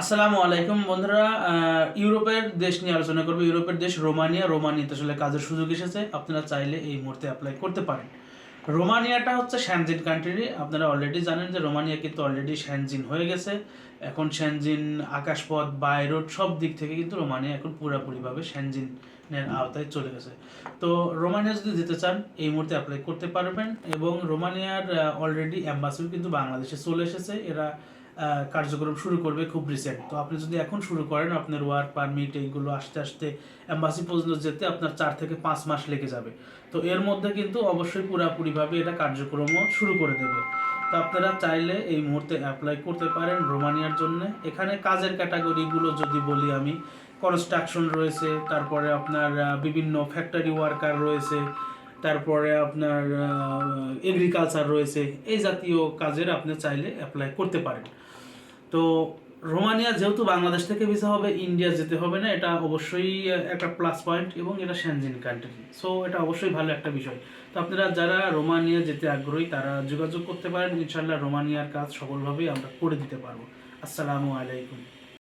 আসসালামু আলাইকুম বন্ধুরা ইউরোপের দেশ নিয়ে আলোচনা করব। ইউরোপের দেশ রোমানিয়া। রোমানিয়াতে আসলে কাজের সুযোগ এসেছে। আপনারা চাইলে এই মুহূর্তে অ্যাপ্লাই করতে পারেন। রোমানিয়াটা হচ্ছে শ্যানজিন কান্ট্রি আপনারা অলরেডি জানেন যে রোমানিয়া কিন্তু অলরেডি শ্যানজিন হয়ে গেছে। এখন শ্যানজিন আকাশপথ, বাই রোড সব দিক থেকে কিন্তু রোমানিয়া এখন পুরোপুরিভাবে শ্যানজিনের আওতায় চলে গেছে। তো রোমানিয়া যদি যেতে চান, এই মুহূর্তে অ্যাপ্লাই করতে পারবেন এবং রোমানিয়ার অলরেডি অ্যাম্বাসিও কিন্তু বাংলাদেশে চলে এসেছে। এরা কার্যক্রম শুরু করবে খুব রিসেন্ট তো আপনি যদি এখন শুরু করেন, আপনার ওয়ার্ক পারমিট এইগুলো আস্তে আস্তে অ্যাম্বাসি পর্যন্ত যেতে আপনার চার থেকে পাঁচ মাস লেগে যাবে। তো এর মধ্যে কিন্তু অবশ্যই পুরোপুরিভাবে এটা কার্যক্রমও শুরু করে দেবে। তো আপনারা চাইলে এই মুহূর্তে অ্যাপ্লাই করতে পারেন রোমানিয়ার জন্য। এখানে কাজের ক্যাটাগরিগুলো যদি বলি আমি কনস্ট্রাকশন রয়েছে, তারপরে আপনার বিভিন্ন ফ্যাক্টরি ওয়ার্কার রয়েছে তারপরে আপনার এগ্রিকালচার রয়েছে, এই জাতীয় কাজের আপনি চাইলে অ্যাপ্লাই করতে পারেন। তো রোমানিয়া যেহেতু বাংলাদেশ থেকে ভিসা হবে ইন্ডিয়া যেতে হবে না, এটা অবশ্যই একটা প্লাস পয়েন্ট এবং এটা শ্যানজিন কান্ট্রি সো এটা অবশ্যই ভালো একটা বিষয়। তো আপনারা যারা রোমানিয়া যেতে আগ্রহী, তারা যোগাযোগ করতে পারেন। ইনশাল্লাহ রোমানিয়ার কাজ সফলভাবেই আমরা করে দিতে পারব। আসসালামু আলাইকুম।